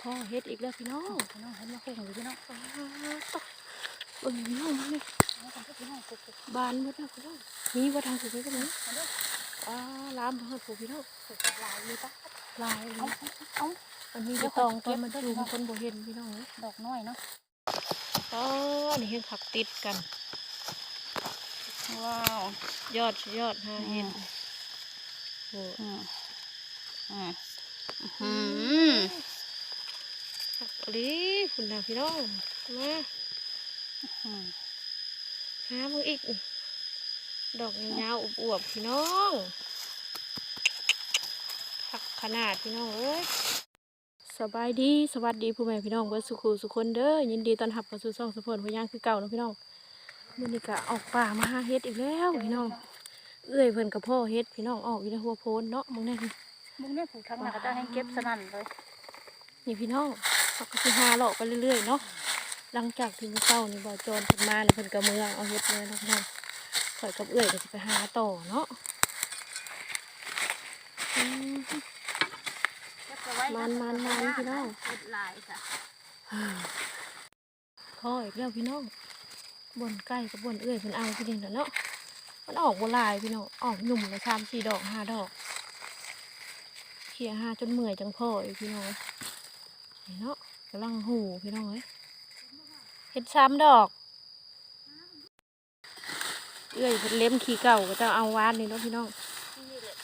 พ่อเฮ็ดอีกแล้วพี่น้องพี่น้องเห็นมาคุ้งอยู่พี่น้องอ้าวตะเบิ่งพี่น้องมันเลยเอาของพี่น้องกุกกุกบานหมดแล้วพี่น้องมีบ่ทางสุดนี้ก็มีมาด้วยอ้าลามเฮาผู้พี่น้องกุกลายมีปะลายเอาเลยเอามันมีกระตองตัวมันจูมคนบ่เห็นพี่น้องเอ้ยดอกน้อยเนาะอ๋อนี่เห็นขับติดกันว้าวยอดสุดยอดฮะเห็นโอ้อืมอืมอืมขักอีห ลีคุณน่ะพี่น้องมาอืมหามึงอีก ดอกยาวๆอวบๆพี่น้องผักขนาดพี่น้องเอ้ยสบายดีสวัสดีผู้แม่พี่น้องเบิดสุขูสุคนเด้อยินดีต้อนรับเข้าสู่ช่องสะพนพยางคือเก่าเนาะพี่น้องมื้อนี้ก็ออกป่ามาหาเฮ็ดอีกแล้วพี่น้องเอื้อยเพิ่นกับพ่อเฮ็ดพี่น้องออกอยู่ในหัวโพนเนาะมึงแน่นี่มุงเนี่ยผูกทั้งหนักก็จะให้เก็บสนั่นเลยนี่พี่น้อง เขาก็สิหาเลาะไปเรื่อยๆเนาะหลังจากที่มื้อเช้านี่บ่จรเพิ่นมาเพิ่นก็เมืองเอาเฮ็ดเลยนะพี่น้องข่อยกับเอื้อยก็สิไปหาต่อเนาะมันมันมันพี่น้องเก็บลายค่ะพ่ออีกแล้วพี่น้องบนใกล้กับบนเอื้อยเพิ่นเอาพี่นี่แหละเนาะมันออกบ่หลายพี่น้องออกหนุ่มละสามสี่ดอกห้าดอกเขี่ยห้าจนเมื่อยจังพ่ออีกพี่น้องเนาะ กำลังหูพี่น้องเอ้ยเห็ดซ้ำดอก เอื้อยเพิ่นเล็มขี้เก่าก็จะเอาวานนี่เนาะพี่น้อง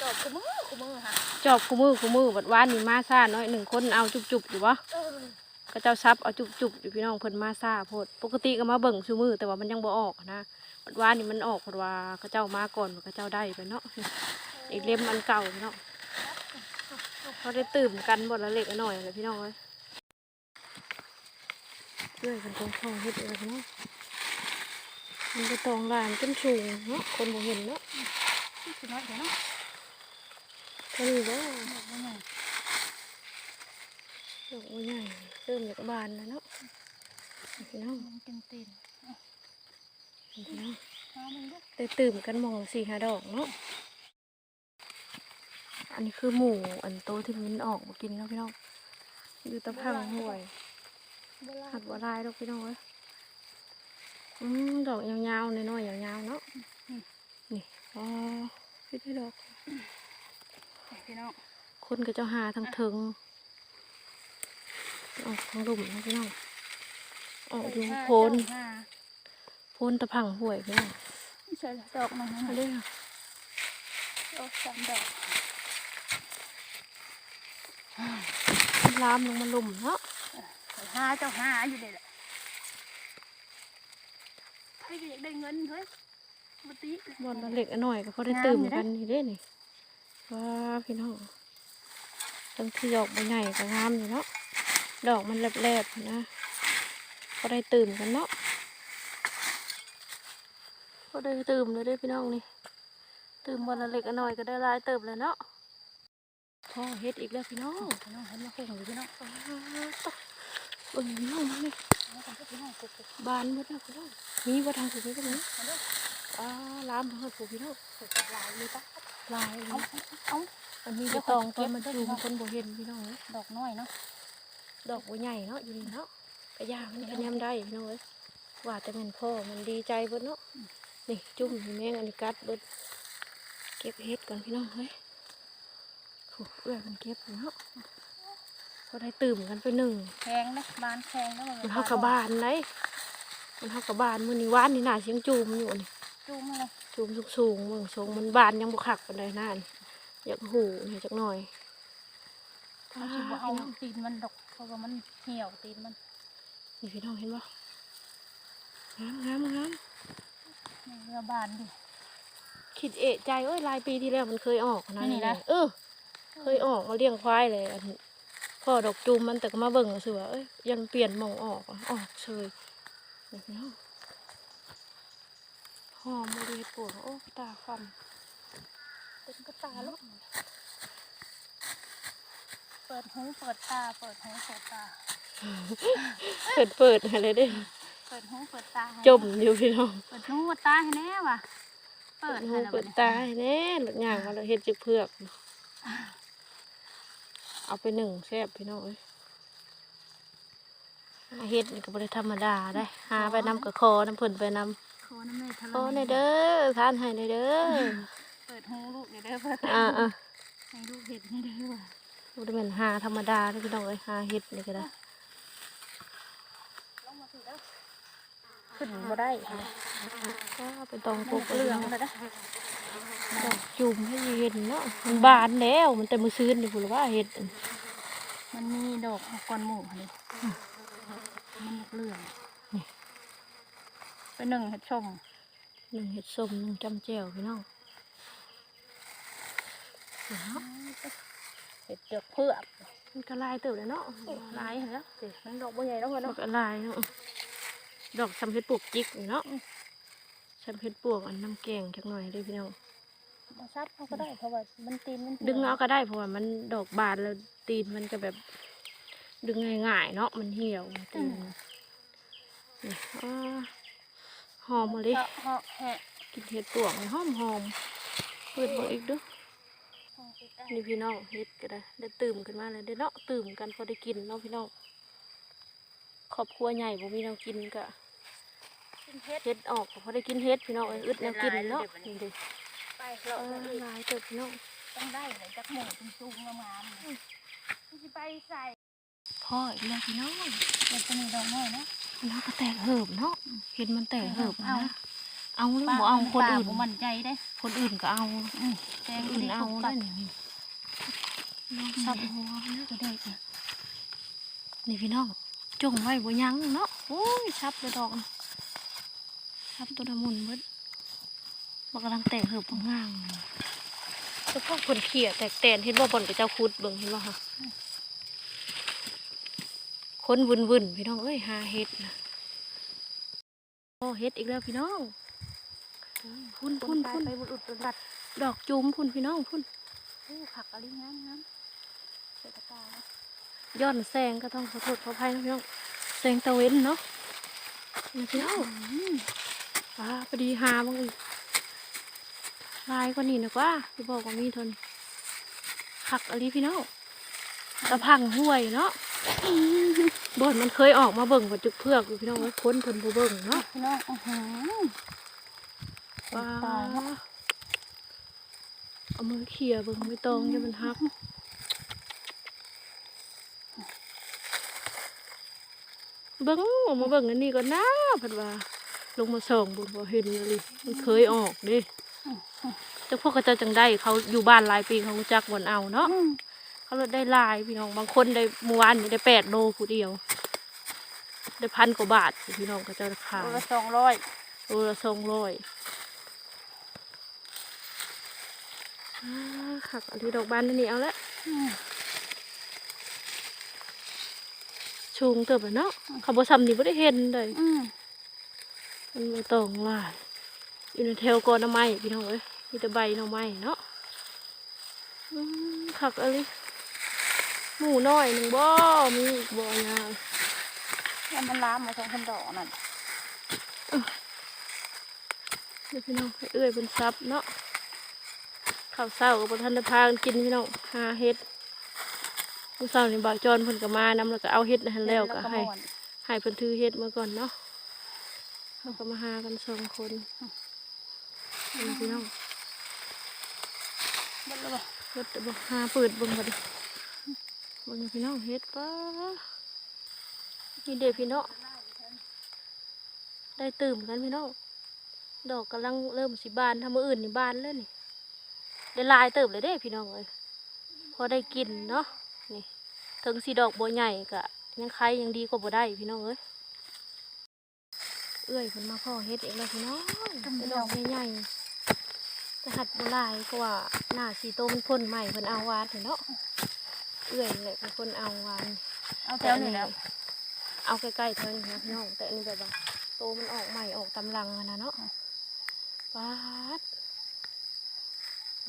จอบคู่มือคู่มือค่ะจอบคู่มือคู่มือบัดวานนี่มาซ่าน้อยหนึ่งคนเอาจุบๆอยู่วะก็เจ้าซับเอาจุบๆอยู่พี่น้องเพิ่นมาซ่าโพดปกติก็มาเบิ่งซูมือแต่ว่ามันยังบ่ออกนะบัดวานนี่มันออกเพราะว่าเขาเจ้ามาก่อนเขาเจ้าได้ไปเนาะอีกเล่มอันเก่าพี่น้องเขาได้ตื่มกันบ่ละเล็กละน้อยเลยพี่น้องเอ้ย เรื่อยกันตรงท้องเฮ็ดเลยพี่น้องมันก็ตองลานจนสูงเนาะคนบ่เห็นเนาะที่สุดน้อยเดี๋ยวเนาะเท่านี้เด้อดอกน้อยดอกบัวใหญ่เริ่มจากบานแล้วเนาะพี่น้องมันเป็นตีนพี่น้องข้าวมันด้วยได้ตื่มกันหมองละสี่ห้าดอกเนาะอันนี้คือหมูอันโตที่มันออกมากินแล้วพี่น้องอยู่ตะพังห่วยโบรา หัณดบัวลายดอกพี่น้องเอ้ยอืมดอกยาวๆน้อยๆยาวๆเนาะนี่อ๋อพี่ได้ดอกพี่น้องคนก็จะหาทางเทิงออกทางหลุมนะพี่น้องออกอยู่โพนห้าโพนตะพังห่วยพี่น้องใช่ดอกนึงเอาเลยค่ะดอกสามดอกลามลงมาหลุมเนาะ ห้าเจ้าห้าอยู่เลยแหละให้เด็กได้เงินเฮ้ยปกติบอลละเล็กอันหน่อยก็พอได้งามตื่มอยู่เด้กันนี่เด้นี่ว้าพี่น้องทั้งที่ดอกใบใหญ่ก็งามอยู่เนาะดอกมันแหลบๆนะพอได้ตื่มกันเนาะพอได้ตื่มเลยเด้อพี่น้องนี่ตื่มบอลละเล็กอันหน่อยก็ได้หลายเติบแล้วเนาะพ่อเฮ็ดอีกแล้วพี่น้องพี่น้องเห็นมาคุ้งอยู่พี่น้อง อ้าวตะเบิ่งพี่น้องมันเลยเอาของพี่น้องกุกกุกบานหมดแล้วพี่น้องมีบ่ทางสุดนี้ก็มีมาด้วยอ้าลามเฮาผู้พี่น้องกุกลายมีปะลายเอาเอามันมีกระตองตัวมันจูมคนบ่เห็นพี่น้องเอ้ยดอกน้อยเนาะดอกบัวใหญ่เนาะอยู่นี่เนาะกระยามันก็ยำได้พี่น้องเอ้ยว่าแต่แมันพ่อมันดีใจบิดเนาะนี่จุ่มแมงอันนี้กัดบิดเก็บเห็ดก่อนพี่น้องเฮ้ยโอ้ยมันเก็บเนาะ ก็ได้ตื่มกันไปหนึ่งแพงนะบานแพงนะมันเท่ากับบานไหนมันเท่ากับบานมือนี่ว่านนี่น่าเสียงจูมอยู่นี่จูมเลยจูมสูงๆเมืองทรงมันบานยังบุคักกันเลยนั่นอยากหูนี่จักหน่อยมันคิดว่าเอาตีนมันดอกเพราะว่ามันเหี่ยวตีนมันนี่พี่น้องเห็นปะงามงามงามเรือบานดิคิดเอะใจเอ้ยหลายปีที่แล้วมันเคยออกนะนี่นะเออเคยออกมาเลี้ยงควายเลยอัน พ่อดอกจูมมันแต่ก็มาเบิ่งก็สือว่าเอ้ยยังเปลี่ยนหมองออกอะออกเฉยนี่พี่น้องหอมบริเวณปวดโอ้ตาคเป็นกระตาลูกเปิดหูเปิดตา เปิดหูเปิดตาำเปิดเปิดอะไรเด้ เปิดหูเปิดตาให้จมอยู่พี่น้อง เปิดหูเปิดตาให้แน่ว่ะ เปิดหูให้แล้วเปิบัดดนี้ตาให้แน่หลักอย่างมาเราเฮ็ดจึกเพือก เอาไปหนึ่งแซ่บพี่น้องเอ้ยหาเฮ็ดนี่ก็บ่ได้ธรรมดาได้หาไปนำกับคอน้ำเพิ่นไปนำขอน้ำแม่ทะคอในเด้อทานให้ในเด้อเปิดหูลูกเดี๋ยวเด้อเปิดอ่าอ่าให้ลูกเห็นให้เด้อว่ะบ่ได้แม่นหาธรรมดาเด้อพี่น้องเอ้ยหาเฮ็ดนี่ก็ได้ลงมาสิเด้อขึ้นบ่ได้ก็เป็นตองมันพวกเหลืองเลยนะดอก จุ่มให้เห็นเนาะมันบานแล้วมันแต่มื้อซื่นนี่พุ่นล่ะว่าเฮ็ดอันมันมีดอกก้อนหมูเลยมันเหลืองไปหนึ่งเห็ดชมหนึ่งเห็ดส้มหนึ่งจำแจ่วพี่น้องเห็ดเจือกเพือกมันก็ลายเติบเลยเนาะหลายเห็นแล้วสิมันดอกบ่ใหญ่แล้วดเนาะอกก็ลายเนาะดอกซำเห็ดปวกจิกนี่เนาะซำเห็ดปวกอันน้ำแกงจักหน่อยเด้อพี่น้อง มาซับเขาก็ได้เพราะว่ามันตีนมันดึงเอาก็ได้เพราะว่ามันดอกบานแล้วตีนมันจะแบบ ดึงง่ายๆเนาะมันเหี่ยวตีนนี่อ่าหอมมาเลยเหาะแหะกินเห็ดปวกนี่หอมหอมๆเปิดเบิ่งอีกเดูนี่พี่น้องเฮ็ดก็ได้ได้ตื่มขึ้นมาเลยได้เนาะตื่มกันพอได้กินเนาะพี่น้องครอบครัวใหญ่บ่มีแนวกินก็กินเห็ดเฮ็ดออกก็พอได้กินเฮ็ดพี่น้องเอ้ยอึดแนวกินเนาะหลายๆเลยนี่ดิ ไปเอเราอจะอีกหลายเติบพี่น้องต้องได้เลยจักหมูจุ้งๆงามๆนี่มันสิไปใส่พ่ออีกแล้วพี่น้องเดี๋ยวจะมีดอกน้อยนะแล้วก็แตกเหิบเนาะเห็นมันแตกเหิบเอานะเอาหรือบ่เอาคนอื่นป้าบ่มั่นใจได้ คนอื่นก็เอาอืมแตคงนอื่อื่นนเอาเอาได้ได้นี่น้องสับหัวเนาะก็ได้ค่ะนี่พี่น้องจงไว้บ่ยั้งเนาะโอ้ยชับเลยดอกน่ะชับตัวดำมุนเบิด มันกำลังแตกเหิบง่างๆเฉพาะคนเขี่ยแตกแตนเห็นบ่บอนกับเจ้าคุดเบิ่งเห็นบ่คะคนวุ่นวุ่นๆพี่น้องเอ้ยหาเห็ดนะโอ้เห็ดอีกแล้วพี่น้องพุ่นพุ่นพุ่นไปบุญอุดบุญรัดดอกจุ้มพุ่นพี่น้องพุ่นอู้ผักอะไรงามงามเศรษฐกาลย้อนแสงก็ต้องขอโทษขออภัยนะพี่น้องแสงตะเวนเนาะนี่พี่น้องอ่าพอดีหาบ้างเลย ลายกว่านี้นะกว่าที่บอกว่ามีเทานผักอะไรพี่น้องตะพังห้วยเนาะบ่อนมันเคยออกมาเบิ่งกับจุกเพือกอยู่พี่น้องไว้ค้นเพิ่นบ่เบิ่งเนาะพี่น้องอื้อหือว้าตายแล้วเอามือเขี่ยเบิ่งไม่ตองอย่ามันหักเบิ่งออกมาเบิ่งอันนี้ก็น่าเพิ่นว่าลงมาส่องบุญบ่เห็นเลยมันเคยออกเด้ แต่พวกเขาเจ้าจังได้เขาอยู่บ้านหลายปีเขารู้จักบ่อนเอาเนาะอืมเขาลดได้หลายพี่น้องบางคนได้เมื่อวานนี่ได้แปดโลผู้เดียว ได้พันกว่าบาทพี่น้องก็จะขายโลละสองร้อยโลละสองร้อยอ่าหักอันที่ดอกบานนั่นนี่เอาละอืมชูงเติบอะเนาะเขาบ่ซ้ำนี่บ่ได้เห็นเลยอืมมันบ่ต้องหลาย อยู่ในแถวกอนหน้ำไม้พี่น้องเอ้ยมีแต่ใบหน่อไม้เนาะอืมขักอะไรหมูน้อยหนึ่งบ่มีอีกบ่ยาวแล้วมันล้ามมาสองพันดอกนั่นเดี๋ยวพี่น้องให้เอื้อยเป็นซับเนาะข้าวเศร้ากับบทันได้พากันกินพี่น้องหาเฮ็ดมื้อเช้านี่บ่าวจอนเพิ่นก็มานำแล้วก็เอาเฮ็ดนั่นแล้วก็ให้ม่วนให้เพิ่นถือเฮ็ดมาก่อนเนาะเราก็มาหากันสองคน นี่พี่น้องเบิดแล้วบ่รถบ่หาเปิดเบิ่งบ่ดิเบิ่งพี่น้องเฮ็ดปะนี่เด้พี่น้องได้ตื่มกันพี่น้องดอกกำลังเริ่มสิบานถ้ามื้ออื่นนี่บานแล้วนี่ได้หลายเติบเลยเด้พี่น้องเอ้ยพอได้กินเนาะนี่ถึงสีดอกบัวใหญ่กะยังใครยังดีกว่าบัได้พี่น้องเอ้ยเอื้อยเพิ่นมาพ่อเฮ็ดเองแล้วพี่น้องเป็นดอกใหญ่ๆ แต่หัดบัวลายก็ว่าหน้าสีโตมันพ่นใหม่เพิ่นเอาวานเถอะเนาะเอื้อยนี่แหละเป็นคนเอาวานเอาแถวนี้แล้วเอาใกล้ๆเท่านี้นะพี่น้องแต่อันนี้แบบว่าโตมันออกใหม่ออกตำลังอะนะเนาะปาด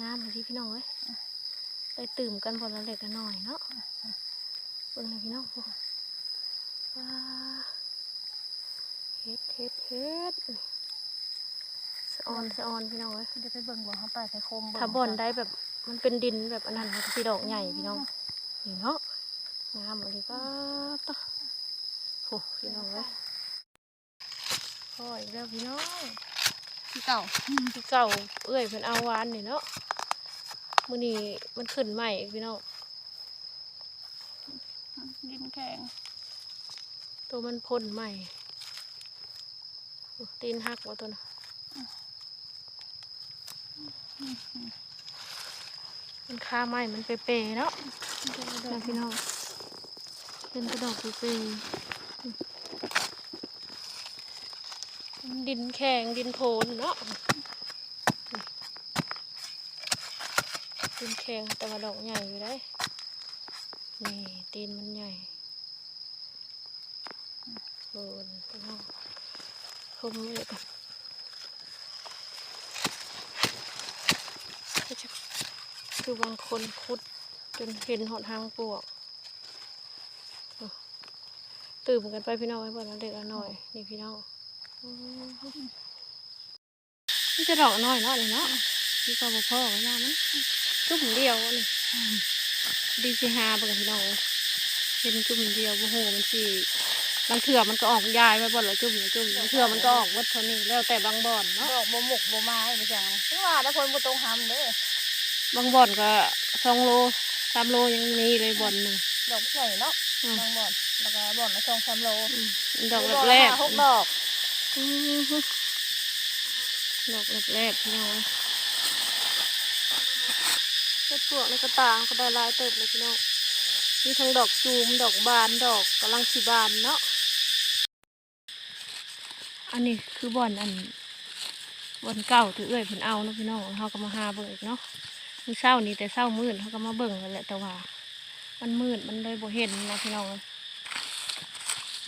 งามเลยพี่น้องเอ้ยได้ตื่มกันพอละเล็กละน้อยเนาะเบิ่งเลยพี่น้องพวกว้าเฮ็ดเฮ็ดเฮ็ดสะออนสะออนพี่น้องเอ้ยเดี๋ยวไปเบิ่งบ่เขาไปใส่โคมเบิ่งถ้าบ่อนได้แบบมันเป็นดินแบบอันนั้นมันก็สิดอกใหญ่พี่น้องนี่เนาะงามเลยก็ต่อฝอ้พี่น้องเอ้ยพ่ออีกแล้วพี่น้องที่เก่าที่เก่าเอ้ยเพิ่นเอาหวานนี่เนาะมื้อนี้มันขึ้นใหม่อีกพี่น้องดินแข็งตัวมันพ่นใหม่โอ้ตีนหักว่าตัวน่ะ มันคาใหม่มันเปรย์ๆเนาะนะพี่น้องเป็นกระดอกเปรย์ๆดินแข็งดินโพนเนาะดินแข็งแต่ว่าดอกใหญ่อยู่ได้นี่ตีนมันใหญ่โอนพี่น้องคมเลยก่อนก็จะ คือบางคนคุดจนเห็นหอดหางปวกอะตื่นกันไปพี่น้องไว้บ่ละเล็กละน้อย นี่พี่น้องมันจะดอกน้อยเนาะเลยเนาะพี่ก็บอกพ่อว่ายามันจุ่มเดียวนี่ดีสิหาไปกันพี่น้องเห็นจุ่มเดียวโอ้โหมันสิบางเถื่อมันก็ออกยายไปบ่อนละจุ่มละจุ่มบางเถื่อมันก็ออกวัดเท่านี้แล้วแต่บางบ่อนเนาะดอกบ่หมกบ่ไม้ไปจังถึงว่าถ้าคนบ่ตรงหำเด้อ บางบ่อนก็สองโลสามโลยังมีเลยบ่อนหนึ่งดอกใหญ่เนาะอืมบางบ่อนแล้วก็บ่อนละสองสามโลอืมดอกแรกห้าหกๆดอกอืมดอกแรกๆพี่น้องเฮ็ดพวกในกระตาก็ได้หลายเติบเลยพี่น้องมีทั้งดอกจูมดอกบานดอกกำลังสิบานเนาะอันนี้คือบ่อนอันบ่อนเก่าที่เอื้อยเพิ่นเอาเนาะพี่น้องเฮาก็มาหาเบิ่งอีกเนาะ มื้อเช้านี้แต่เช้ามืดเขาก็มาเบิ่งกันแหละแต่ว่า มันมืดมันเลยบ่เห็นนะพี่น้อง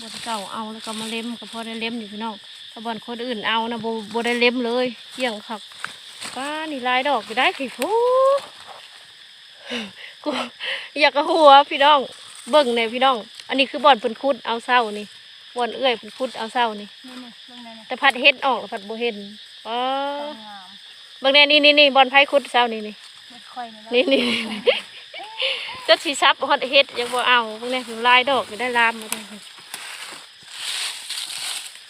บนเก่าเอาแล้วก็มาเล็มก็พอได้เล็มอยู่พี่น้องถ้าบอนคนอื่นเอานะบ่บ่ได้เล็มเลยเกี่ยงคักป้านี่ลายดอกอยู่ได้ขี้ฟูกูอยากกระหัวพี่น้อง เบิ่งเนี่ยพี่น้อง อันนี้คือบ่อนเพิ่นคุดเอาเศร้านี่บ่อนเอื้อยเพิ่นคุดเอาเศร้านี่นี่นี่เบิ่งแน่นี่แต่พัดเฮ็ดออกแล้วพัดบ่เห็นป้าต้องงามเบิ่งแน่นี่นี่นี่บ่อนไผคุดเศร้านี่นี่ไม่ ค่อยนี่นะนี่นี่จะสีซับฮอดเฮ็ดยังบ่เอาพวกนี้ถึงลายดอกอยู่ได้ลามมาได้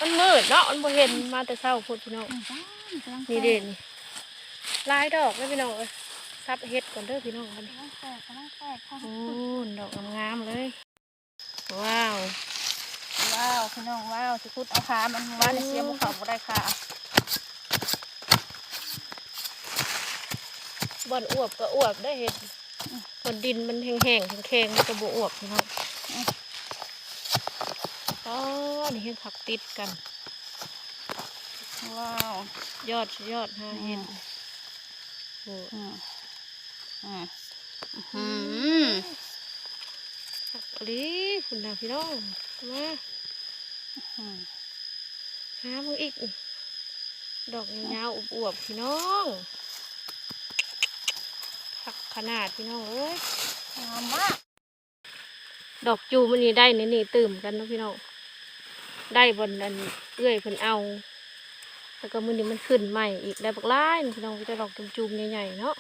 มันมืดเนาะมันบ่เห็นมาแต่เช้าพุ่นพี่น้องอืมจ้าจ้านี่เด่นนี่ลายดอกเด้อพี่น้องเอ้ยซับเฮ็ดก่อนเด้อพี่น้องอันนี้กำลังแตกกำลังแตกค่ะโอ้ดอกงามๆเลย ว้าว ว้าว พี่น้องว้าวสิคุดเอาขามันว่าในเสียบุเขาบ่ได้ขา อนอวบก็อวบได้เฮ็ดบ่อนดินมันแห้งๆแข็งๆมันก็บ่อวบพี่น้องอ๋อนี่เฮ็ดผักติดกัน ว้าว ยอดยอดฮะเห็ดโอ้อืมอืมหืมผักลีคุณนะพี่น้องมาอืมหามึงอีก ดอกยาวๆอวบๆพี่น้องผัก ขนาดพี่น้องเอ้ยงามมาก ดอกจูมันนี่ได้ในนี่ตื่มกันเนาะพี่น้อง ได้บนอันเอื้อยเพิ่นเอา แล้วก็มือนี้มันขึ้นใหม่อีกได้บักหลายพี่น้องก็จะดอกจุ่มๆใหญ่ๆเนาะ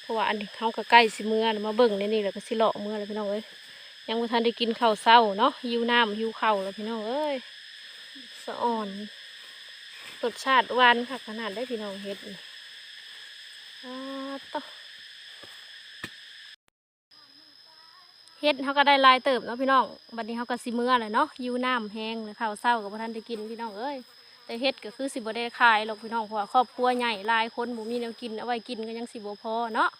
เพราะว่าอันนี้เขาก็ใกล้สิเมื่อแล้วมาเบิ่งในนี่แล้วก็สิเลาะเมื่อแล้วพี่น้องเอ้ย ยังบ่ทันได้กินข้าวเช้าเนาะหิวน้ำหิวข้าวแล้วพี่น้องเอ้ยสะอ่อนรสชาติหวานค่ะขนาดได้พี่น้องเฮ็ดนี่อ้า ต่อเฮ็ดเขาก็ได้ลายเติบเนาะพี่น้องบัดนี้เขาก็สิเมื่อเลยเนาะหิวน้ำแห้งแล้วข้าวเช้าก็บ่ทันได้กินพี่น้องเอ้ยแต่เฮ็ดก็คือสิบ่ได้ขายหรอกพี่น้องเพราะครอบครัวใหญ่ลายคนบ่มีแนวกินเอาไว้กินก็ยังสิบ่พอเนาะ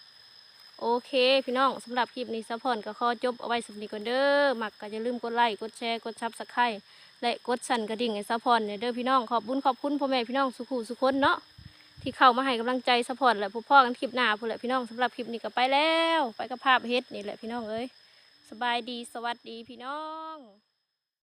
โอเค พี่น้องสำหรับคลิปนี้ซัพพอร์ตก็ขอจบเอาไว้สำนีก่อนเด้อมักก็อย่าลืมกดไลค์กดแชร์กดซับสไครต์และกดสั่นกระดิ่งให้ซัพพอร์ตเนี่ยเด้อพี่น้องขอบคุญขอบคุณพ่อแม่พี่น้องสุขุสุขคนเนาะ ที่เข้ามาให้กำลังใจสปอร์ตและพบพ่อกันคลิปหน้าผู้แหละพี่น้องสำหรับคลิปนี้ก็ไปแล้ว ไปกับภาพเฮ็ดนี่แหละพี่น้องเอ้ยสบายดีสวัสดีพี่น้อง